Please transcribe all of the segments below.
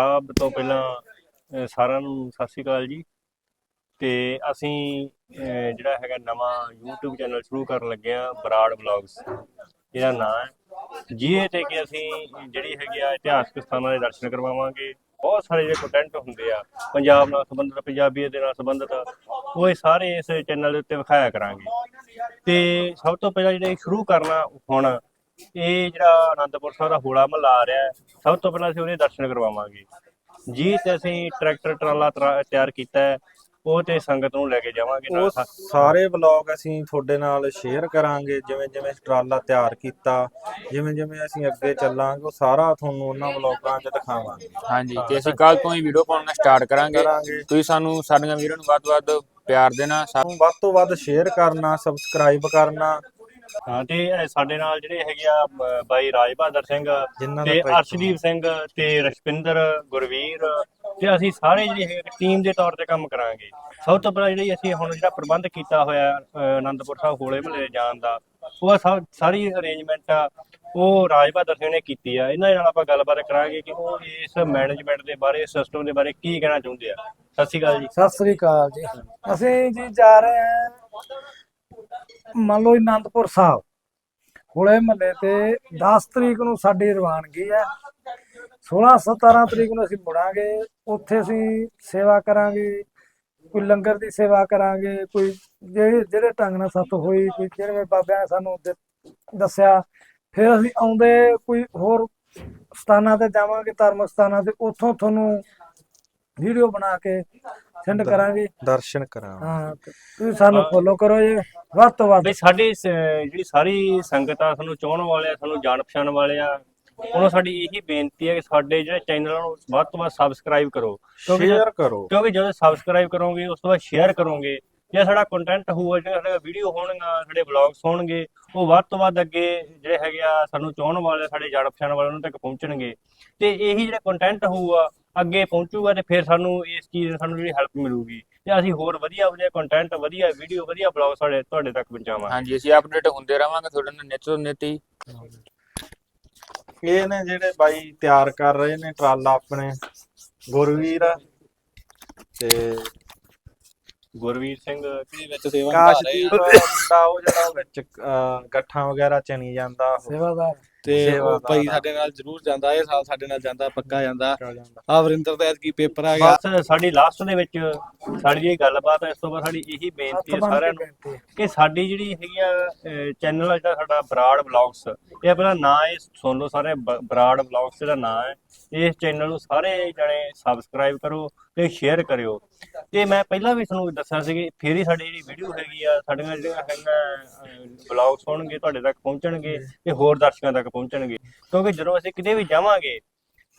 ਸਭ ਤੋਂ ਪਹਿਲਾਂ, ਅਹ, ਸਾਰਿਆਂ ਨੂੰ ਸਤਿ ਸ਼੍ਰੀ ਅਕਾਲ ਜੀ। ਤੇ ਅਸੀਂ, ਅਹ, ਜਿਹੜਾ ਹੈਗਾ ਨਵਾਂ YouTube ਚੈਨਲ ਸ਼ੁਰੂ ਕਰਨ ਲੱਗੇ ਆ ਬਰਾੜ ਵਲੌਗਸ। ਇਹਦਾ ਨਾਮ ਹੈ ਜਿਹਦੇ ਤੇ ਕਿ ਅਸੀਂ ਜਿਹੜੀ ਹੈਗੀ ਆ ਇਤਿਹਾਸਕ ਸਥਾਨਾਂ ਦੇ ਦਰਸ਼ਨ ਕਰਵਾਵਾਂਗੇ। ਬਹੁਤ ਸਾਰੇ ਜਿਹੜੇ ਕੰਟੈਂਟ ਹੁੰਦੇ ਆ, ਪੰਜਾਬ ਨਾਲ ਸੰਬੰਧਿਤ ਪੰਜਾਬੀ ਦੇ ਨਾਲ ਸੰਬੰਧਿਤ, ਉਹ ਇਹ ਸਾਰੇ ਇਸ ਚੈਨਲ ਦੇ ਉੱਤੇ ਵਿਖਾਇਆ ਕਰਾਂਗੇ। ਤੇ ਸਭ ਤੋਂ ਪਹਿਲਾਂ ਜਿਹੜਾ ਇਹ ਸ਼ੁਰੂ ਕਰਨਾ ਹੁਣ ਇਹ ਜਿਹੜਾ ਆਨੰਦਪੁਰ ਸਾਹਿਬ ਦਾ ਹੋਲਾ ਮਹੱਲਾ ਆ ਰਿਹਾ ਸਭ ਤੋਂ ਪਹਿਲਾਂ ਅਸੀਂ ਉਹਦੇ ਦਰਸ਼ਨ ਕਰਵਾਵਾਂਗੇ। ਜੀ ਤੇ ਅਸੀਂ ਟਰੈਕਟਰ ਟਰਾਲਾ ਤਰਾ- ਤਿਆਰ ਕੀਤਾ ਹੈ ਉਹ ਤੇ ਸੰਗਤ ਨੂੰ ਲੈ ਕੇ ਜਾਵਾਂਗੇ ਨਾਲ ਉਹ ਸਾ- ਸਾਰੇ ਵਲੌਗ ਅਸੀਂ ਤੁਹਾਡੇ ਨਾਲ ਸ਼ੇਅਰ ਕਰਾਂਗੇ ਜਿਵੇਂ ਜਿਵੇਂ ਟਰਾਲਾ ਤਿਆਰ ਕੀਤਾ ਜਿਵੇਂ ਜਿਵੇਂ ਅਸੀਂ ਅੱਗੇ ਚੱਲਾਂਗੇ ਉਹ ਸਾਰਾ ਤੁਹਾਨੂੰ ਉਹਨਾਂ ਵਲੌਗਾਂ 'ਚ ਦਿਖਾਵਾਂਗੇ। ਹਾਂਜੀ ਤੇ ਅਸੀਂ ਕੱਲ ਤੋਂ ਹੀ ਵੀਡੀਓ ਪਾਉਣਾ ਸਟਾਰਟ ਕਰਾਂਗੇ। ਕਰਾਂਗੇ। ਤੁਸੀਂ ਸਾਨੂੰ ਸਾਡੀਆਂ ਵੀਡੀਓ ਨੂੰ ਵੱਧ ਤੋਂ ਵੱਧ ਪਿਆਰ ਦੇਣਾ ਸਾ- ਨੂੰ ਵੱਧ ਤੋਂ ਵੱਧ ਸ਼ੇਅਰ ਕਰਨਾ ਸਬਸਕ੍ਰਾਈਬ ਕਰਨਾ ਹਾਂ ਤੇ ਇਹ ਸਾਡੇ ਨਾਲ ਜਿਹੜੇ ਹੈਗੇ ਆ ਬ- ਬਾਈ ਰਾਜ ਬਹਾਦਰ ਸਿੰਘ ਜਿਨ੍ਹਾਂ ਦਾ ਤੇ ਭਾਈ- ਅਰਸ਼ਦੀਪ ਸਿੰਘ ਤੇ ਰਸ਼ਪਿੰਦਰ ਗੁਰਵੀਰ ਤੇ ਅਸੀਂ ਸਾਰੇ ਜਿਹੜੇ ਹੈਗੇ ਟੀਮ ਦੇ ਤੌਰ ਤੇ ਕੰਮ ਕਰਾਂਗੇ। ਸਭ ਤੋਂ ਪਹਿਲਾਂ ਜਿਹੜੀ ਅਸੀਂ ਹੁਣ ਜਿਹੜਾ ਪ੍ਰਬੰਧ ਕੀਤਾ ਹੋਇਆ ਅ, ਆਨੰਦਪੁਰ ਸਾਹਿਬ ਹੋਲੇ ਮਹੱਲੇ ਜਾਣ ਦਾ ਉਹ ਸਭ ਸਾਰੀ ਅਰੇਂਜਮੈਂਟ ਆ ਉਹ ਰਾਜ ਬਹਾਦਰ ਸਿੰਘ ਨੇ ਕੀਤੀ ਆ। ਇਹਨਾਂ ਦੇ ਨਾਲ ਆਪਾਂ ਗੱਲਬਾਤ ਕਰਾਂਗੇ ਕਿ ਉਹ ਇਸ ਮੈਨੇਜਮੈਂਟ ਦੇ ਬਾਰੇ ਸਿਸਟਮ ਦੇ ਬਾਰੇ ਕੀ ਕਹਿਣਾ ਚਾਹੁੰਦੇ ਆ। ਸਤਿ ਸ਼੍ਰੀ ਅਕਾਲ ਜੀ। ਸਤਿ ਸ੍ਰੀ ਅਕਾਲ ਜੀ। ਅਸੀਂ ਜੀ ਜਾ ਰਹੇ ਹਾਂ ਮੰਨ ਲਓ ਅਨੰਦਪੁਰ ਸਾਹਿਬ, ਹੋਲੇ ਮਹੱਲੇ ਤੇ 10 ਤਰੀਕ ਨੂੰ ਸਾਡੀ ਰਵਾਨਗੀ ਹੈ। 16 17 ਤਰੀਕ ਨੂੰ ਅਸੀਂ ਮੁੜਾਂਗੇ, ਉੱਥੇ ਅਸੀਂ ਸੇਵਾ ਕਰਾਂਗੇ, ਕੋਈ ਲੰਗਰ ਦੀ ਸੇਵਾ ਕਰਾਂਗੇ, ਕੋਈ ਜਿਹੜੇ ਜਿਹੜੇ ਢੰਗ ਨਾਲ ਸਾਥੋਂ ਹੋਈ, ਕੋਈ ਜਿਹੜੇ ਬਾਬਿਆਂ ਨੇ ਸਾਨੂੰ ਦੱਸਿਆ, ਫਿਰ ਅਸੀਂ ਆਉਂਦੇ, ਕੋਈ ਹੋਰ ਸਥਾਨਾਂ ਤੇ ਜਾਵਾਂਗੇ ਧਾਰਮਿਕ ਸਥਾਨਾਂ ਤੇ, ਉੱਥੋਂ ਤੁਹਾਨੂੰ ਵੀਡੀਓ ਬਣਾ ਕੇ ਸੈਂਡ ਕਰਾਂਗੇ। ਦਰਸ਼ਨ ਕਰਾਂਗੇ। ਹਾਂ ਤੇ ਤੁਸੀਂ ਸਾਨੂੰ ਫੋਲੋ ਕਰੋ ਜੀ ਵੱਧ ਤੋਂ ਵੱਧ। ਬਈ ਸਾਡੀ ਸ- ਜਿਹੜੀ ਸਾਰੀ ਸੰਗਤ ਆ ਸਾਨੂੰ ਚਾਹਣ ਵਾਲੇ ਆ ਸਾਨੂੰ ਜਾਣ ਪਛਾਣ ਵਾਲੇ ਆ ਉਹਨਾਂ ਸਾਡੀ ਇਹੀ ਬੇਨਤੀ ਹੈ ਕਿ ਸਾਡੇ ਜਿਹੜੇ ਚੈਨਲ ਨੂੰ ਵੱਧ ਤੋਂ ਵੱਧ ਸਬਸਕ੍ਰਾਈਬ ਕਰੋ। ਕਿਉਂਕਿ ਜਦ- ਸ਼ੇਅਰ ਕਰੋ। ਕਿਉਂਕਿ ਜਦੋਂ ਸਬਸਕ੍ਰਾਈਬ ਕਰੋਗੇ ਉਸ ਤੋਂ ਬਾਅਦ ਸ਼ੇਅਰ ਕਰੋਗੇ। ਜੇ ਸਾਡਾ ਕੰਟੈਂਟ ਹੋਊਗਾ ਜਿਹੜਾ ਸਾਡਾ ਵੀਡੀਓ ਹੋਣਗਾ ਸਾਡੇ ਵਲੌਗਸ ਹੋਣਗੇ ਉਹ ਵੱਧ ਤੋਂ ਵੱਧ ਅੱਗੇ ਜਿਹੜੇ ਹੈਗੇ ਆ ਸਾਨੂੰ ਚਾਹਣ ਵਾਲੇ ਸਾਡੇ ਜਾਣ ਪਛਾਣ ਵਾਲੇ ਉਹਨਾਂ ਤੱਕ ਪਹੁੰਚਣਗੇ। ਤੇ ਇਹੀ ਜਿਹੜਾ ਕੰਟੈਂਟ ਹੋਊਗਾ ਅੱਗੇ ਪਹੁੰਚੂਗਾ ਤੇ ਫਿਰ ਸਾਨੂੰ ਇਸ ਚੀਜ਼ ਦੀ ਸਾਨੂੰ ਜਿਹੜੀ ਹੈਲਪ ਮਿਲੂਗੀ। ਤੇ ਅਸੀਂ ਹੋਰ ਵਧੀਆ ਵਧੀਆ ਕੰਟੈਂਟ ਵਧੀਆ ਵੀਡੀਓ ਵਧੀਆ ਵਲੌਗ ਸਾਡੇ ਤੁਹਾਡੇ ਤੱਕ ਪਹੁੰਚਾਵਾਂਗੇ। ਹਾਂਜੀ ਅਸੀਂ ਅਪਡੇਟ ਹੁੰਦੇ ਰਵਾਂਗੇ ਤੁਹਾਡੇ ਨਾਲ ਨਿੱਤ ਤੋਂ ਨਿੱਤ। ਹੀ ਇਹ ਨੇ ਜਿਹੜੇ ਬਾਈ ਤਿਆਰ ਕਰ ਰਹੇ ਨੇ ਟਰਾਲਾ ਆਪਣੇ ਗੁਰਵੀਰ। ਤੇ ਗੁਰਵੀਰ ਸਿੰਘ ਦੇ ਵਿੱਚ ਸੇਵਾ ਕਾਸ਼ਦੀਪ ਮੁੰਡਾ ਉਹ ਜਿਹੜਾ ਵਿੱਚ ਅਹ, ਗੱਠਾਂ ਵਗੈਰਾ ਚਣੀ ਜਾਂਦਾ ਉਹ। ਸੇਵਾਦਾਰ। ਤੇ ਉਹ ਭਾਈ। ਸਾਡੇ ਨਾਲ ਜ਼ਰੂਰ ਜਾਂਦਾ ਇਹ ਸਾਲ ਸਾਡੇ ਨਾਲ ਜਾਂਦਾ ਪੱਕਾ ਜਾਂਦਾ ਆ ਵਰਿੰਦਰ ਦਾ ਐਤਕੀ ਪੇਪਰ ਆ ਗਿਆ ਬਸ ਸਾਡੀ ਲਾਸਟ ਦੇ ਵਿੱਚ ਸਾਡੀ ਇਹ ਗੱਲਬਾਤ ਹੈ ਇਸ ਤੋਂ ਬਾਅਦ ਸਾਡੀ ਇਹੀ ਬੇਨਤੀ ਹੈ ਸਾਰਿਆਂ ਕੇ ਨੂੰ। ਕਿ ਸਾਡੀ ਜਿਹੜੀ ਹੈਗੀ ਆ ਚੈਨਲ ਜਿਹੜਾ ਸਾਡਾ ਬਰਾੜ ਵਲੌਗਸ ਇਹ ਆਪਣਾ ਨਾਂ ਹੈ ਸੁਣ ਲਓ ਸਾਰੇ ਬਰਾੜ ਵਲੌਗਸ ਦਾ ਨਾਂ ਹੈ ਇਸ ਚੈਨਲ ਨੂੰ ਸਾਰੇ ਜਣੇ ਸਬਸਕ੍ਰਾਈਬ ਕਰੋ ਤੇ ਸ਼ੇਅਰ ਕਰਿਓ। ਤੇ ਮੈਂ ਪਹਿਲਾਂ ਵੀ ਤੁਹਾਨੂੰ ਦੱਸਿਆ ਸੀ ਫੇਰ ਹੀ ਸਾਡੀ ਜਿਹੜੀ ਵੀਡੀਓ ਹੈਗੀ ਆ, ਸਾਡੀਆਂ ਜਿਹੜੀਆਂ ਹੈਗੀਆਂ ਵਲੌਗਸ ਹੋਣਗੇ, ਤੁਹਾਡੇ ਤੱਕ ਪਹੁੰਚਣਗੇ ਤੇ ਹੋਰ ਦਰਸ਼ਕਾਂ ਤੱਕ ਪਹੁੰਚਣਗੇ। ਕਿਉਂਕਿ ਜਦੋਂ ਅਸੀਂ ਕਿਤੇ ਵੀ ਜਾਵਾਂਗੇ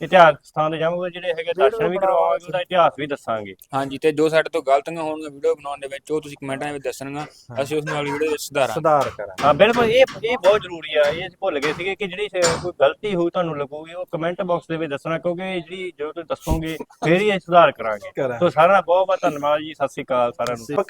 ਇਤਿਹਾਸ ਸਥਾਨ ਤੇ ਜਾਵਾਂਗੇ ਜਿਹੜੇ ਹੈਗੇ ਦਰਸ਼ਨ ਵੀ ਕਰਵਾਵਾਂਗੇ ਉਹਦਾ ਇਤਿਹਾਸ ਵੀ ਦੱਸਾਂਗੇ। ਹਾਂਜੀ ਤੇ ਜੋ ਸਾਡੇ ਤੋਂ ਗਲਤੀਆਂ ਹੋਣਗੀਆਂ ਵੀਡੀਓ ਬਣਾਉਣ ਦੇ ਵਿੱਚ ਉਹ ਤੁਸੀਂ ਕਮੈਂਟਾਂ ਵਿੱਚ ਦੱਸਣਗਾ ਅਸੀਂ ਉਸ ਨੂੰ ਅਗਲੀ ਵੀਡੀਓ ਵਿੱਚ ਸੁਧਾਰਾਂਗੇ। ਸੁਧਾਰ ਕਰਾਂਗੇ। ਹਾਂ ਬਿਲਕੁਲ ਇਹ ਇਹ ਬਹੁਤ ਜ਼ਰੂਰੀ ਆ ਇਹ ਅਸੀਂ ਭੁੱਲ ਗਏ ਸੀਗੇ ਕਿ ਜਿਹੜੀ ਸੇ- ਕੋਈ ਗਲਤੀ ਹੋਈ ਤੁਹਾਨੂੰ ਲੱਗੂਗੀ ਉਹ ਕਮੈਂਟ ਬਾਕਸ ਦੇ ਵਿੱਚ ਦੱਸਣਾ ਕਿਉਂਕਿ ਜਿਹੜੀ ਜਦੋਂ ਤੁਸੀਂ ਦੱਸੋਗੇ ਫੇਰ ਹੀ ਅਸੀਂ ਸੁਧਾਰ ਕਰਾਂਗੇ। ਕਰਾਂਗੇ। ਸੋ ਸਾਰਿਆਂ ਦਾ ਬਹੁਤ ਬਹੁਤ ਧੰਨਵਾਦ ਜੀ ਸਤਿ ਸ਼੍ਰੀ ਅਕਾਲ ਸਾਰਿਆਂ ਨੂੰ।